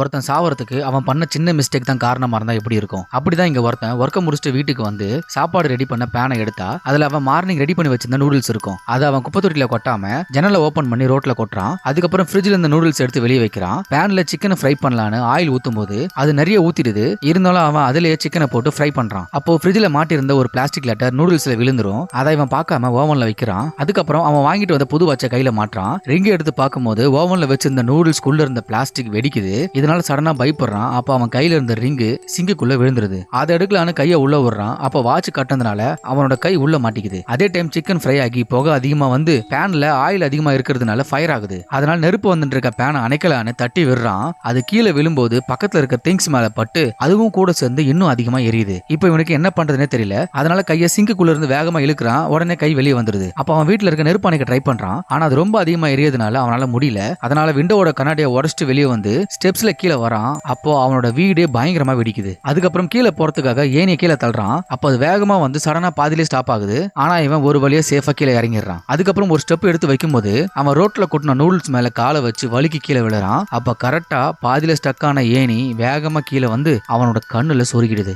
ஒருத்தன் சாவறதுக்கு அவன் பண்ண சின்ன மிஸ்டேக் தான் காரணமா இருந்தா எப்படி இருக்கும்? அப்படிதான் இங்க ஒருத்தன் ஒர்க்கை முடிச்சுட்டு வீட்டுக்கு வந்து சாப்பாடு ரெடி பண்ண பேனை எடுத்தா அதுல அவன் மார்னிங் ரெடி பண்ணி வச்சிருந்த நூடுல்ஸ் இருக்கும். அதை அவன் குப்பை தொட்டில கொட்டாம ஜன்னலை ஓபன் பண்ணி ரோட்ல கொட்டுறான். அதுக்கப்புறம் ஃப்ரிட்ஜ்ல இந்த நூடுல்ஸ் எடுத்து வெளியே வைக்கிறான். பேன்ல சிக்கனை ஃப்ரை பண்ணலான்னு ஆயில் ஊத்தும் போது அது நிறைய ஊத்திடுது. இருந்தாலும் அவன் அதுலயே சிக்கனை போட்டு ஃப்ரை பண்றான். அப்போ ஃப்ரிட்ஜ்ல மாட்டியிருந்த ஒரு பிளாஸ்டிக் லெட்டர் நூடுல்ஸ்ல விழுந்துரும். அதை இவன் பார்க்காம ஓவன்ல வைக்கிறான். அதுக்கப்புறம் அவன் வாங்கிட்டு வந்த புது வச்ச கையில மாட்டுறான். ரிங்கை எடுத்து பார்க்கும்போது ஓவன்ல வச்சிருந்த நூடுல்ஸ்குள்ள இருந்த பிளாஸ்டிக் வெடிக்குது. இதனால சடனா பயப்படுறான். அப்ப அவன் கையில இருந்த ரிங்கு சிங்குக்குள்ள விழுந்துருது. அதை எடுக்கலான்னு கையை உள்ள விடுறான். அப்ப வாட்ச் கட்டினதுனால அவனோட கை உள்ள மாட்டிக்குது. அதே டைம் சிக்கன் ஃப்ரை ஆகி புகை அதிகமா வந்து பேன்ல ஆயில் அதிகமா இருக்கிறதுனால ஃபயர் ஆகுது. அதனால நெருப்பு வந்துட்டு இருக்க பேனை அணைக்கலான்னு தட்டி விடுறான். அது கீழே விழும்போது பக்கத்துல இருக்க திங்ஸ் மேல பட்டு அதுவும் கூட சேர்ந்து இன்னும் அதிகமா எரியுது. இப்போ இவனுக்கு என்ன பண்றதுனே தெரியல. அதனால கையை சிங்குக்குள்ள இருந்து வேகமா இழுக்கிறான். உடனே கை வெளியே வந்துருது. அப்ப அவன் வீட்டுல இருக்க நெருப்பு அணைக்க ட்ரை பண்றான். ஆனா அது ரொம்ப அதிகமா எரியதுனால அவனால முடியல. அதனால விண்டோவோட கண்ணாடியை உடச்சிட்டு வெளியே வந்து ஸ்டெப்ஸ்ல கீழே வரான் அப்போ அவனோட வீடே பயங்கரமா வெடிக்குது. அதுக்கப்புறம் கீழே போறதுக்காக ஏனிய கீழே தள்ளுறான். அப்போ அது வேகமா வந்து சடனா பாதியிலே ஸ்டாப் ஆகுது. ஆனா இவன் ஒரு வழியா சேஃபா கீழே இறங்கிடுறான். அதுக்கப்புறம் ஒரு ஸ்டெப் எடுத்து வைக்கும்போது அவன் ரோட்ல கொட்டின நூடுல்ஸ் மேல காலை வச்சு வலிக்கு கீழே விழுறான். அப்ப கரெக்டா பாதியில ஸ்டக் ஆன ஏணி வேகமா கீழே வந்து அவனோட கண்ணுல சொருகிடுது.